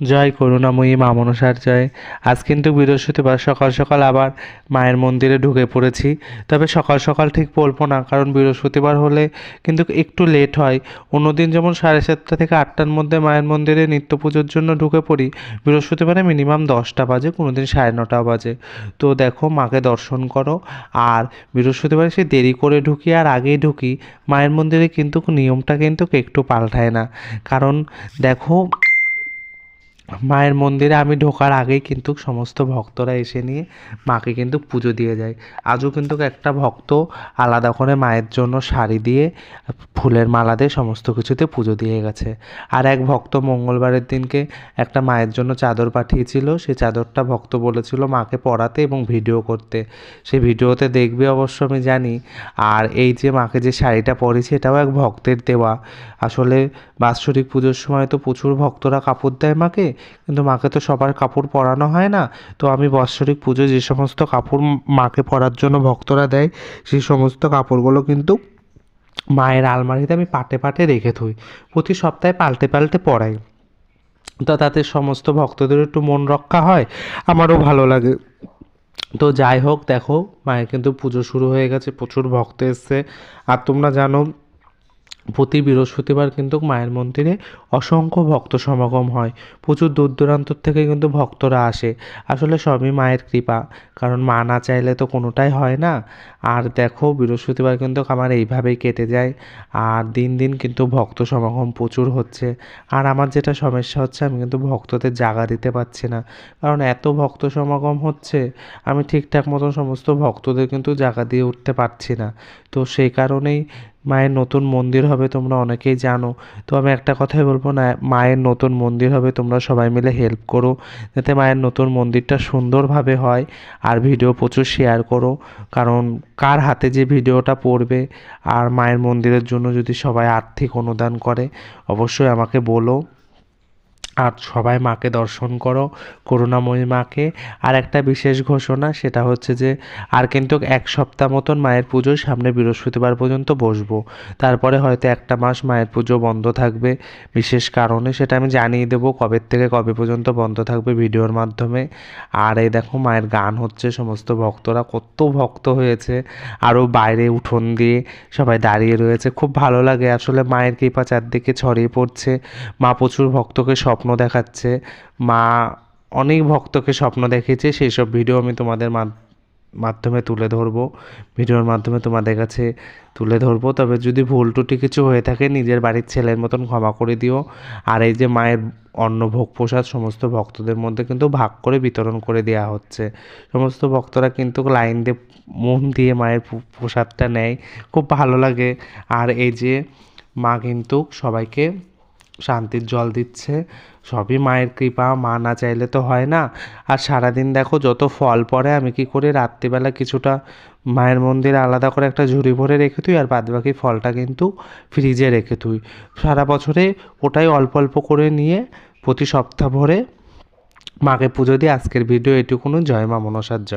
জয় করুণাময়ী মা মনসার জয়। আজ কিন্তু বৃহস্পতিবার সকাল সকাল আবার মায়ের মন্দিরে ঢুকে পড়েছি। তবে সকাল সকাল ঠিক বলব না, কারণ বৃহস্পতিবার হলে কিন্তু একটু লেট হয়। অন্যদিন যেমন সাড়ে সাতটা থেকে আটটার মধ্যে মায়ের মন্দিরে নিত্য পুজোর জন্য ঢুকে পড়ি, বৃহস্পতিবারে মিনিমাম দশটা বাজে কোনো দিন সাড়ে নটা বাজে। তো দেখো, মাকে দর্শন করো। আর বৃহস্পতিবারে সে দেরি করে ঢুকি আর আগেই ঢুকি, মায়ের মন্দিরে কিন্তু নিয়মটা কিন্তু একটু পাল্টায় না। কারণ দেখো মায়ের মন্দিরে আমি ঢোকার আগেই কিন্তু সমস্ত ভক্তরা এসে নিয়ে মাকে কিন্তু পুজো দিয়ে যায়। আজও কিন্তু একটা ভক্ত আলাদা করে মায়ের জন্য শাড়ি দিয়ে, ফুলের মালা দিয়ে সমস্ত কিছুতে পুজো দিয়ে গেছে। আর এক ভক্ত মঙ্গলবারের দিনকে একটা মায়ের জন্য চাদর পাঠিয়েছিল। সে চাদরটা ভক্ত বলেছিল মাকে পরাতে এবং ভিডিও করতে। সেই ভিডিওতে দেখবে অবশ্য আমি জানি। আর এই যে মাকে যে শাড়িটা পরেছি এটাও এক ভক্তের দেওয়া। আসলে বাৎসরিক পুজোর সময় তো প্রচুর ভক্তরা কাপড় দেয় মাকে। কিন্তু মাকে তো সবার কাপড় পরানো হয় না। তো আমি বাৎসরিক পুজো যে সমস্ত কাপড় মাকে পরার জন্য ভক্তরা দেয়, সেই সমস্ত কাপড়গুলো কিন্তু মায়ের আলমারিতে আমি পাটে পাটে রেখে থই, প্রতি সপ্তাহে পাল্টে পাল্টে পরাই। তো তাতে সমস্ত ভক্তদের একটু মন রক্ষা হয়, আমারও ভালো লাগে। তো যাই হোক, দেখো, মায়ের কিন্তু পুজো শুরু হয়ে গেছে, প্রচুর ভক্ত এসছে। আর তোমরা জানো প্রতি বৃহস্পতিবার কিন্তু মায়ের মন্দিরে অসংখ্য ভক্ত সমাগম হয়। প্রচুর দূর দূরান্তর থেকে কিন্তু ভক্তরা আসে। আসলে সবই মায়ের কৃপা। কারণ মা না চাইলে তো কোনোটাই হয় না। আর দেখো, বৃহস্পতিবার কিন্তু আমার এইভাবেই কেটে যায়। আর দিন দিন কিন্তু ভক্ত সমাগম প্রচুর হচ্ছে। আর আমার যেটা সমস্যা হচ্ছে, আমি কিন্তু ভক্তদের জায়গা দিতে পারছি না। কারণ এত ভক্ত সমাগম হচ্ছে, আমি ঠিকঠাক মতন সমস্ত ভক্তদের কিন্তু জায়গা দিয়ে উঠতে পারছি না। তো সেই কারণেই মায়ের নতুন মন্দির হবে তোমরা অনেকেই জানো। তো আমি একটা কথাই বলব না, মায়ের নতুন মন্দির হবে তোমরা সবাই মিলে হেল্প করো, যাতে মায়ের নতুন মন্দিরটা সুন্দরভাবে হয় আর ভিডিও প্রচুর শেয়ার করো। কারণ কার হাতে যে ভিডিওটা পড়বে আর মায়ের মন্দিরের জন্য যদি সবাই আর্থিক অনুদান করে, অবশ্যই আমাকে বলো। আর সবাই মাকে দর্শন করো, করুণাময়ী মাকে। আর একটা বিশেষ ঘোষণা, সেটা হচ্ছে যে আর কিন্তু এক সপ্তাহ মতন মায়ের পুজো সামনে বৃহস্পতিবার পর্যন্ত বসবো। তারপরে হয়তো একটা মাস মায়ের পুজো বন্ধ থাকবে। বিশেষ কারণে সেটা আমি জানিয়ে দেবো কবে থেকে কবে পর্যন্ত বন্ধ থাকবে ভিডিওর মাধ্যমে। আর এই দেখো, মায়ের গান হচ্ছে, সমস্ত ভক্তরা কত ভক্ত হয়েছে। আরও বাইরে উঠোন দিয়ে সবাই দাঁড়িয়ে রয়েছে। খুব ভালো লাগে, আসলে মায়ের কৃপা চারদিকে ছড়িয়ে পড়ছে। মা প্রচুর ভক্তকে স্বপ্ন দেখাচ্ছে। মা অনেক ভক্তকে স্বপ্ন দেখিয়েছে সেই সব ভিডিও আমি তোমাদের মাধ্যমে তুলে ধরবো। ভিডিওর মাধ্যমে তোমাদের কাছে তুলে ধরবো। তবে যদি ভুল টুটি কিছু হয়ে থাকে, নিজের বাড়ির ছেলের মতন ক্ষমা করে দিও। আর এই যে মায়ের অন্ন ভোগ প্রসাদ সমস্ত ভক্তদের মধ্যে কিন্তু ভাগ করে বিতরণ করে দেওয়া হচ্ছে। সমস্ত ভক্তরা কিন্তু লাইন দিয়ে মন দিয়ে মায়ের প্রসাদটা নেয়। খুব ভালো লাগে। আর এই যে মা কিন্তু সবাইকে শান্তির জল দিচ্ছে। সবই মায়ের কৃপা, মা না চাইলে তো হয় না। আর সারাদিন দেখো যত ফল পড়ে, আমি কি করি? রাত্রিবেলা কিছুটা মায়ের মন্দিরে আলাদা করে একটা ঝুড়ি ভরে রেখে তুই আর বাদবাকি ফলটা কিন্তু ফ্রিজে রেখে তুই সারা বছরে ওটাই অল্প অল্প করে নিয়ে প্রতি সপ্তাহ ভরে মাকে পুজো দিয়ে আজকের ভিডিও এটুকুনো জয় মা মনসার জয়।